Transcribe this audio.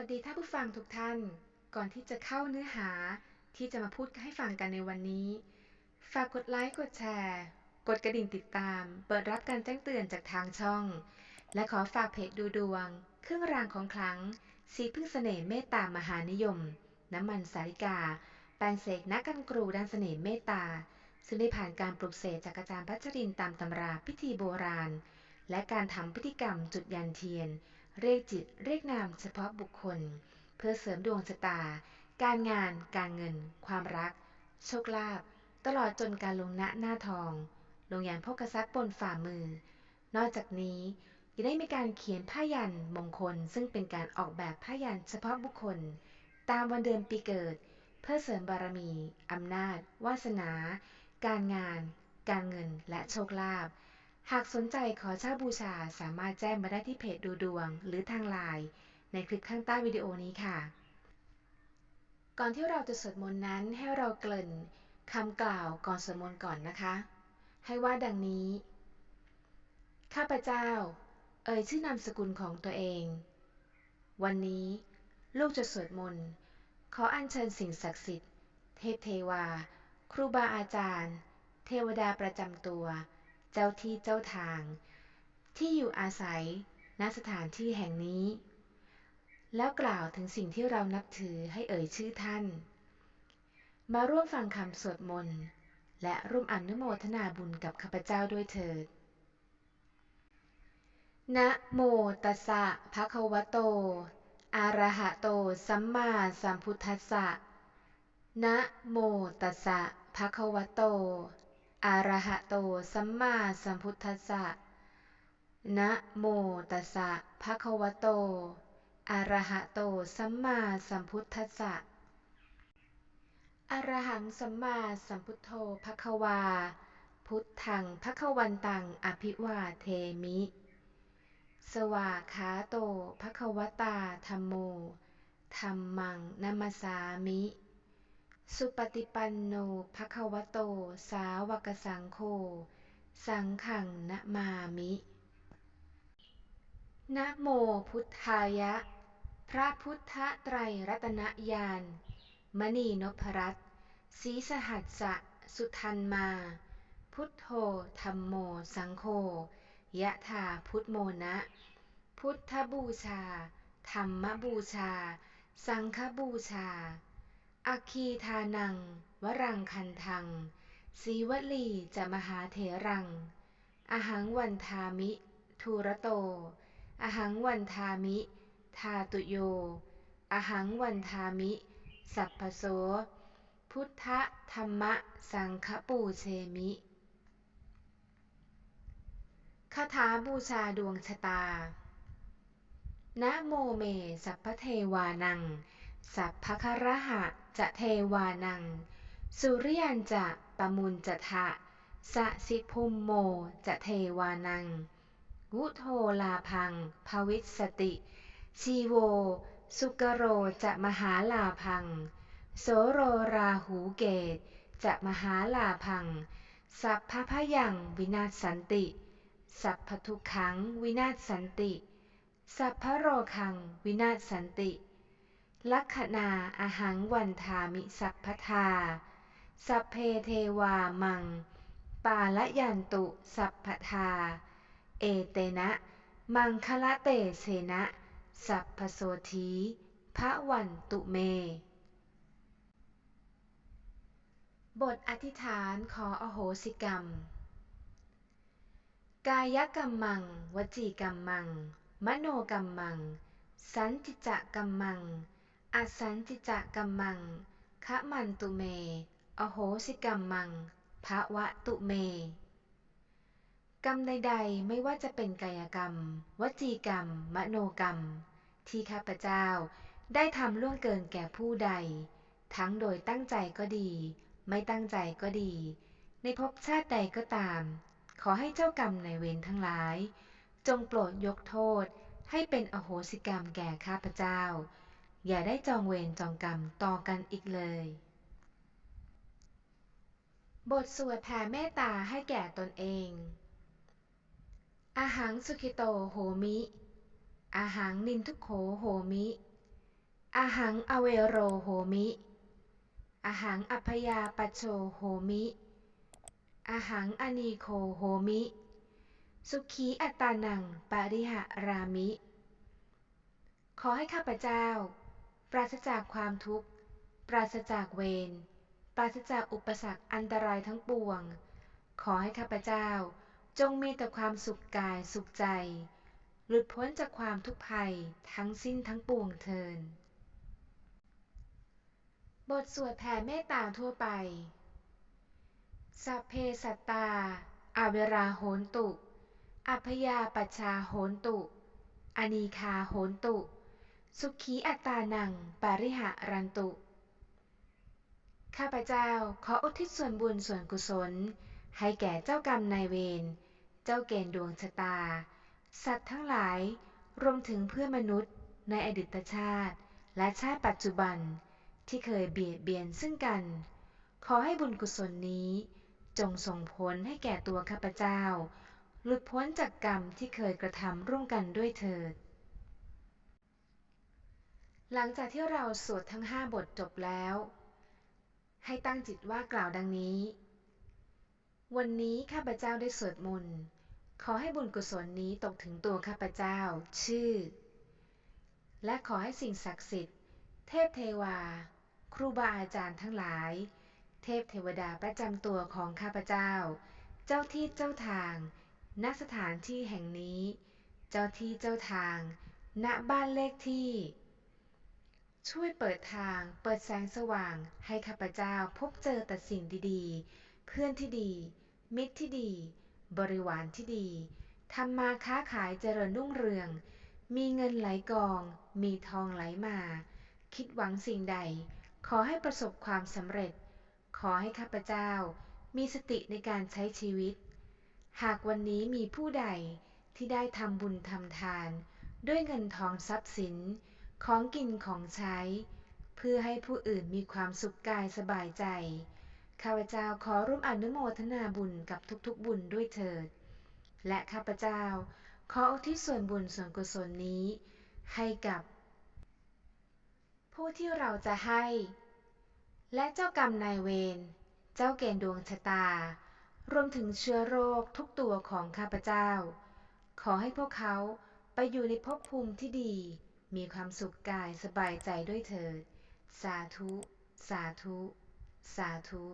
วัสดีท่านผู้ฟังทุกท่าน ก่อนที่จะเข้าเนื้อหาที่จะมาพูดให้ฟังกันในวันนี้ ฝากกดไลค์ กดแชร์ กดกระดิ่งติดตาม เปิดรับการแจ้งเตือนจากทางช่อง และขอฝากเพจดูดวง เครื่องรางของขลัง สีพึ่งเสน่ห์เมตตามหานิยม น้ำมันสาริกา แปลงเสกนักกันกรูด้านเสน่ห์เมตตา ซึ่งได้ผ่านการปลุกเสกจากอาจารย์พัชรินตามตำราพิธีโบราณ และการทำพิธีกรรมจุดยันเทียน เรียกจิตเรียกนามเฉพาะบุคคล เพื่อเสริมดวงชะตา การงาน การเงิน ความรัก โชคลาภตลอดจนการลงณหน้าทอง ลงยันพกซักบนฝ่ามือ นอกจากนี้ยังได้มีการเขียนผ้ายันมงคล ซึ่งเป็นการออกแบบผ้ายันเฉพาะบุคคล ตามวันเดือนปีเกิด เพื่อเสริมบารมีอำนาจ วาสนา การงาน การเงินและโชคลาภ หากสนใจขอเช่าบูชาสามารถแจ้งมาได้ที่เพจดูดวง หรือทางไลน์ในคลิปข้างใต้วิดีโอนี้ค่ะ ก่อนที่เราจะสวดมนต์นั้นให้เราเกริ่นคำกล่าวก่อนสวดมนต์ก่อนนะคะ ให้ว่าดังนี้ ข้าพเจ้า เอ่ยชื่อนามสกุลของตัวเอง วันนี้ลูกจะสวดมนต์ขออัญเชิญสิ่งศักดิ์สิทธิ์ เทพเทวา ครูบาอาจารย์ เทวดาประจำตัว เจ้าที่เจ้าทาง ที่อยู่อาศัยณสถานที่แห่งนี้ แล้วกล่าวถึงสิ่งที่เรานับถือให้เอ่ยชื่อท่าน มาร่วมฟังคำสวดมนต์ และร่วมอนุโมทนาบุญกับข้าพเจ้าด้วยเถิดนะโมตัสสะภะคะวะโต อะระหะโต สัมมาสัมพุทธัสสะนะโมตัสสะภะคะวะโต อะระหะโตสัมมาสัมพุทธัสสะ นะโมตัสสะภะคะวะโต อะระหะโตสัมมาสัมพุทธัสสะ อะระหังสัมมาสัมพุทโธภะคะวา พุทธังภะคะวันตังอภิวาเทมิ สวาขาโตภะคะวตาธัมโมธัมมังนัมมสามิ สุปฏิปันโนภะคะวะโต สาวกสังโฆ สังฆังนะมามิ นะโมพุทธายะ พระพุทธไตรรัตนญาณ มณีนพรัตน์ศีสหัสสะ สุทันมา พุทโธธัมโม สังโฆ ยะถาพุทโมนะ พุทธบูชา ธรรมบูชา สังฆบูชา อัคีทานัง วรังคันทัง สีวลีจะมหาเถรัง อหังวันทามิ ทูระโต อหังวันทามิ ทาตุโย อหังวันทามิ สัพพโส พุทธธรรมสังฆปูเชมิคาถาบูชาดวงชะตา นะโมเม สัพพเทวานัง สัพพะคระหะ จะเทวานัง สุริยันจะปมุนจะทะสะสิภุมโมจะเทวานัง วุโทลาพัง ภวิสติ ชีโว สุกโรจะมหาลาพัง โสโรราหูเกตจะมหาลาพัง สัพพะพยังวินาศสันติ สัพพทุกขังวินาศสันติ สัพพโรคังวินาศสันติ ลักขณาอาหังวันทามิสัพพทา สัพเพเทวามัง ปาละยันตุสัพพทา เอเตนะ มังคละเตเสนะ สัพพโสธีพระวันตุเม บทอธิษฐานขออโหสิกรรม กายกรรมัง วจีกรรมัง มโนกรรมัง สันติจะกรรมัง อสันติจะกรรมัง คะมันตุเม อโหสิกรรมัง ภะวะตุเม กรรมใดๆ ไม่ว่าจะเป็นกายกรรม วจีกรรม มโนกรรม ที่ข้าพเจ้าได้ทำล่วงเกินแก่ผู้ใด ทั้งโดยตั้งใจก็ดี ไม่ตั้งใจก็ดี ในภพชาติใดก็ตาม ขอให้เจ้ากรรมในเวรทั้งหลาย จงโปรดยกโทษให้เป็นอโหสิกรรมแก่ข้าพเจ้า อย่าได้จองเวรจองกรรมต่อกันอีกเลย บทสวดแผ่เมตตาให้แก่ตนเอง อาหังสุขิโตโหมิ อาหังนินทุโขโหมิ อาหังอเวโรโหมิ อาหังอัพยาปโชโหมิ อาหังอนีโคโหมิ สุขีอัตตานังปาริหะรามิขอให้ข้าพเจ้า ปราศจากความทุกข์ ปราศจากเวร ปราศจากอุปสรรคอันตรายทั้งปวง ขอให้ข้าพเจ้าจงมีแต่ความสุขกายสุขใจ หลุดพ้นจากความทุกข์ภัยทั้งสิ้นทั้งปวงเทิน บทสวดแผ่เมตตาทั่วไป สัพเพสัตตา อาเวราโหนตุ อัพยาปัชชาโหนตุ อนีคาโหนตุ สุขีอัตตานัง ปาริหะรันตุ ข้าพเจ้าขออุทิศส่วนบุญส่วนกุศล ให้แก่เจ้ากรรมนายเวร เจ้าเกณฑ์ดวงชะตา สัตว์ทั้งหลาย รวมถึงเพื่อนมนุษย์ ในอดีตชาติ และชาติปัจจุบันที่เคยเบียดเบียนซึ่งกัน ขอให้บุญกุศลนี้ จงส่งผลให้แก่ตัวข้าพเจ้า หลุดพ้นจากกรรมที่เคยกระทำร่วมกันด้วยเถิด หลังจากที่เราสวดทั้งห้าบทจบแล้ว ให้ตั้งจิตว่ากล่าวดังนี้ วันนี้ข้าพเจ้าได้สวดมนต์ขอให้บุญกุศลนี้ตกถึงตัวข้าพเจ้า ชื่อ และขอให้สิ่งศักดิ์สิทธิ์ เทพเทวา ครูบาอาจารย์ทั้งหลาย เทพเทวดาประจำตัวของข้าพเจ้า เจ้าที่เจ้าทาง ณสถานที่แห่งนี้ เจ้าที่เจ้าทาง ณบ้านเลขที่ ช่วยเปิดทาง เปิดแสงสว่าง ให้ข้าพเจ้าพบเจอแต่สิ่งดีๆ เพื่อนที่ดี มิตรที่ดี บริวารที่ดีทำมาค้าขายเจริญรุ่งเรือง มีเงินไหลกอง มีทองไหลมา คิดหวังสิ่งใด ขอให้ประสบความสำเร็จ ขอให้ข้าพเจ้า มีสติในการใช้ชีวิต หากวันนี้มีผู้ใดที่ได้ทำบุญทำทาน ด้วยเงินทองทรัพย์สิน ของกินของใช้ เพื่อให้ผู้อื่นมีความสุขกายสบายใจ ข้าพเจ้าขอร่วมอนุโมทนาบุญกับทุกๆบุญด้วยเถิด และข้าพเจ้าขออุทิศส่วนบุญส่วนกุศลนี้ ให้กับ ผู้ที่เราจะให้ และเจ้ากรรมนายเวร เจ้าเกณฑ์ดวงชะตา รวมถึงเชื้อโรคทุกตัวของข้าพเจ้า ขอให้พวกเขาไปอยู่ในภพภูมิที่ดี มีความสุขกายสบายใจด้วยเถิด สาธุ สาธุ สาธุ